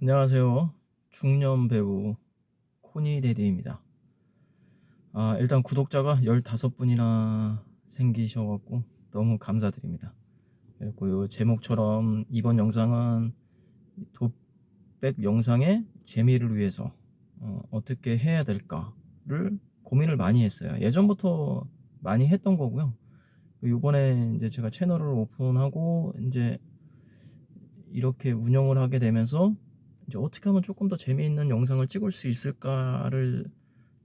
안녕하세요. 중년 배우 코니 데디입니다. 아, 일단 구독자가 15분이나 생기셔 갖고 너무 감사드립니다. 그리고 요 제목처럼 이번 영상은 독백 영상의 재미를 위해서 어, 어떻게 해야 될까를 고민을 많이 했어요. 예전부터 많이 했던 거고요. 요번에 이제 제가 채널을 오픈하고 이제 이렇게 운영을 하게 되면서 이제 어떻게 하면 조금 더 재미있는 영상을 찍을 수 있을까를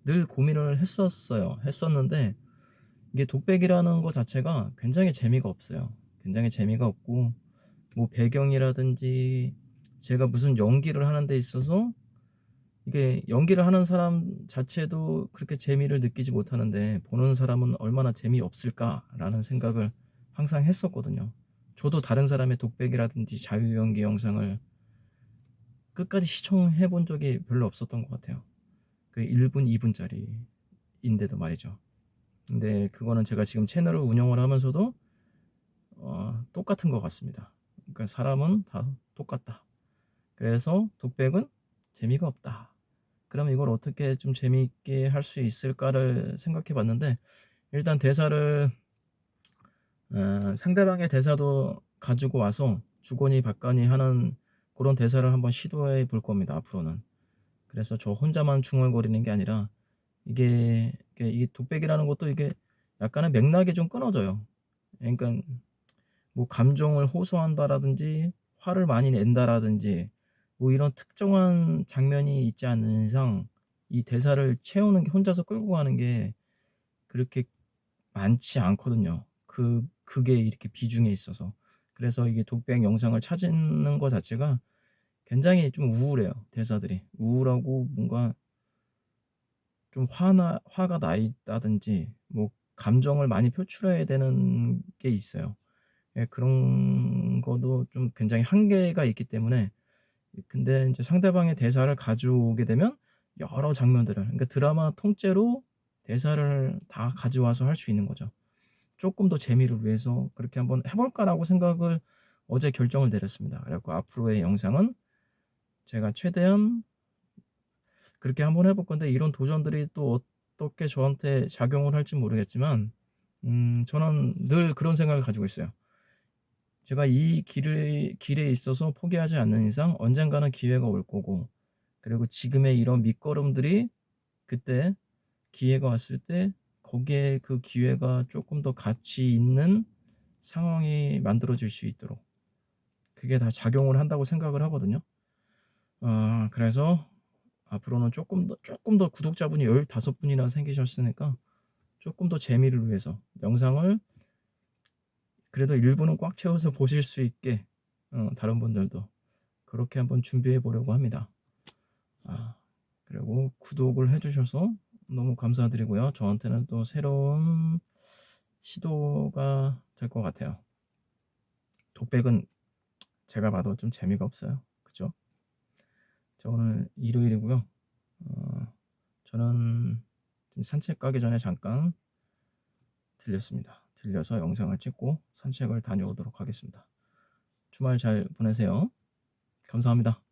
늘 고민을 했었어요. 했었는데 이게 독백이라는 것 자체가 굉장히 재미가 없어요. 굉장히 재미가 없고 뭐 배경이라든지 제가 무슨 연기를 하는 데 있어서 이게 연기를 하는 사람 자체도 그렇게 재미를 느끼지 못하는데 보는 사람은 얼마나 재미없을까라는 생각을 항상 했었거든요. 저도 다른 사람의 독백이라든지 자유 연기 영상을 끝까지 시청해 본 적이 별로 없었던 것 같아요. 그 1분, 2분짜리인데도 말이죠. 근데 그거는 제가 지금 채널을 운영을 하면서도 어, 똑같은 것 같습니다. 그러니까 사람은 다 똑같다. 그래서 독백은 재미가 없다. 그럼 이걸 어떻게 좀 재미있게 할 수 있을까를 생각해 봤는데 일단 대사를 어, 상대방의 대사도 가지고 와서 주거니 받거니 하는 그런 대사를 한번 시도해 볼 겁니다. 앞으로는. 그래서 저 혼자만 중얼거리는 게 아니라 이게 이게 이 독백이라는 것도 이게 약간의 맥락이 좀 끊어져요. 그러니까 뭐 감정을 호소한다라든지 화를 많이 낸다라든지 뭐 이런 특정한 장면이 있지 않는 이상 이 대사를 채우는 게 혼자서 끌고 가는 게 그렇게 많지 않거든요. 그 그게 이렇게 비중에 있어서. 그래서 이게 독백 영상을 찾는 것 자체가 굉장히 좀 우울해요. 대사들이. 우울하고 뭔가 좀 화나 화가 나 있다든지 뭐 감정을 많이 표출해야 되는 게 있어요. 예 그런 것도 좀 굉장히 한계가 있기 때문에 근데 인제 상대방의 대사를 가져오게 되면 여러 장면들을 그러니까 드라마 통째로 대사를 다 가져와서 할 수 있는 거죠. 쪼끔 더 재미를 위해서 그렇게 한번 해 볼까라고 생각을 어제 결정을 내렸습니다. 그래 갖고 앞으로의 영상은 제가 최대한 그렇게 한번 해볼 건데 이런 도전들이 또 어떻게 저한테 작용을 할진 모르겠지만 음 저는 늘 그런 생각을 가지고 있어요. 제가 이 길을 길에 있어서 포기하지 않는 이상 언젠가는 기회가 올 거고 그리고 지금의 이런 밑거름들이 그때 기회가 왔을 때 거기에 그 기회가 쪼끔 더 가치 있는 상황이 만들어질 수 있도록 그게 다 작용을 한다고 생각을 하거든요. 아 그래서 앞으로는 쪼끔 더 쪼끔 더 구독자분이 15 분이나 생기셨으니까 쪼끔 더 재미를 위해서 영상을 그래도 일부는 꽉 채워서 보실 수 있게 어 다른 분들도 그렇게 한번 준비해 보려고 합니다. 아 그리고 구독을 해 주셔서 너무 감사드리고요. 저한테는 또 새로운 시도가 될 것 같아요. 독백은 제가 봐도 좀 재미가 없어요. 그죠? 자 오늘 일요일이고요. 어 저는 산책 가기 전에 잠깐 들렸습니다. 들려서 영상을 찍고 산책을 다녀오도록 하겠습니다. 주말 잘 보내세요. 감사합니다.